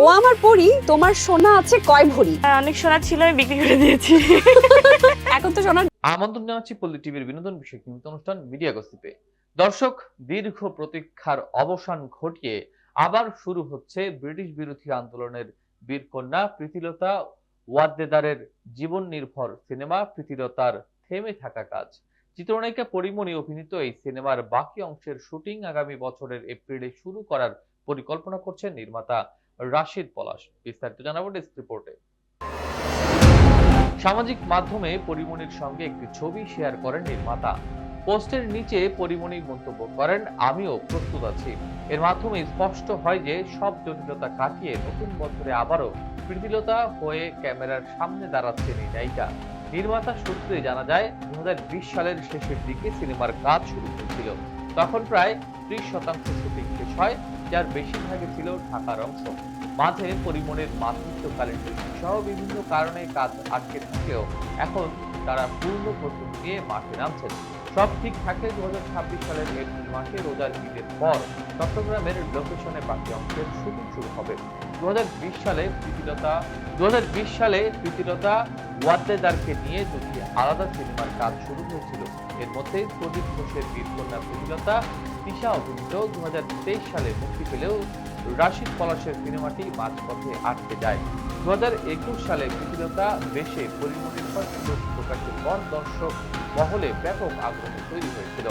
ও আমার পরি তোমার সোনা আছে কয় ভরি? অনেক সোনা ছিল আমি বিক্রি করে দিয়েছি। এখন তো সোনার আমন্ত্রণ জানাচ্ছি পল্লী টিভির বিনোদন বিষয়ক নিয়মিত অনুষ্ঠান মিডিয়া গসিপে দর্শক দীর্ঘ প্রতীক্ষার অবসান ঘটিয়ে আবার শুরু হচ্ছে ব্রিটিশ বিরোধী আন্দোলনের বীরকন্যা প্রীতিলতা ওয়াদ্দেদারের জীবন নির্ভর সিনেমা প্রীতিলতার থেমে থাকা কাজ। চিত্রনায়িকা পরিমণি অভিনীত এই সিনেমার বাকি অংশের শুটিং আগামী বছরের এপ্রিলে শুরু করার পরিকল্পনা করছেন নির্মাতা রাশিদ পলাশ, বিস্তারিত জানাব ডেস্ক রিপোর্টে। সামাজিক মাধ্যমে পরিমণির সঙ্গে একটি ছবি শেয়ার করেন নির্মাতা। পোস্টের নিচে পরিমণি মন্তব্য করেন, আমিও প্রস্তুত আছি। এর মাধ্যমে স্পষ্ট হয় যে, সব জটিলতা কাটিয়ে নতুন বছরে আবারও প্রীতিলতা হয়ে ক্যামেরার সামনে দাঁড়াচ্ছেন এই নায়িকা। নির্মাতা সূত্রে জানা যায় দু হাজার বিশ সালের শেষের দিকে সিনেমার কাজ শুরু হয়েছিল। তখন প্রায় ত্রিশ শতাংশ শুটিং শেষ হয়। যার বেশিরভাগই ছিল ঢাকার অংশ। মাঝে পরিমণের মাতৃত্বকালীন সহ বিভিন্ন কারণে কাজ আটকে থাকলেও এখন তারা পূর্ণ প্রস্তুতি নিয়ে মাঠে নামছেন। সব ঠিক থাকলে দু হাজার সালের এপ্রিল মাসে রোজার ঈদের পর চট্টগ্রামের লোকেশনে বাকি অংশের শুটিং শুরু হবে। দু হাজার বিশ সালে প্রীতিলতা দু সালে প্রীতিলতা ওয়াদ্দেদারকে নিয়ে দুটি আলাদা সিনেমার কাজ শুরু হয়েছিল। এর মধ্যে প্রদীপ ঘোষের বীরকন্যা প্রীতিলতা, তিশা অভিনীত দু সালে মুক্তি পেলেও রাশিদ পলাশের সিনেমাটি মাঝপথে আটকে যায়। দু হাজার একুশ সালে প্রীতিলতা বেশে পরিমণির প্রকাশের পর দর্শক মহলে ব্যাপক আগ্রহ তৈরি হয়েছিল।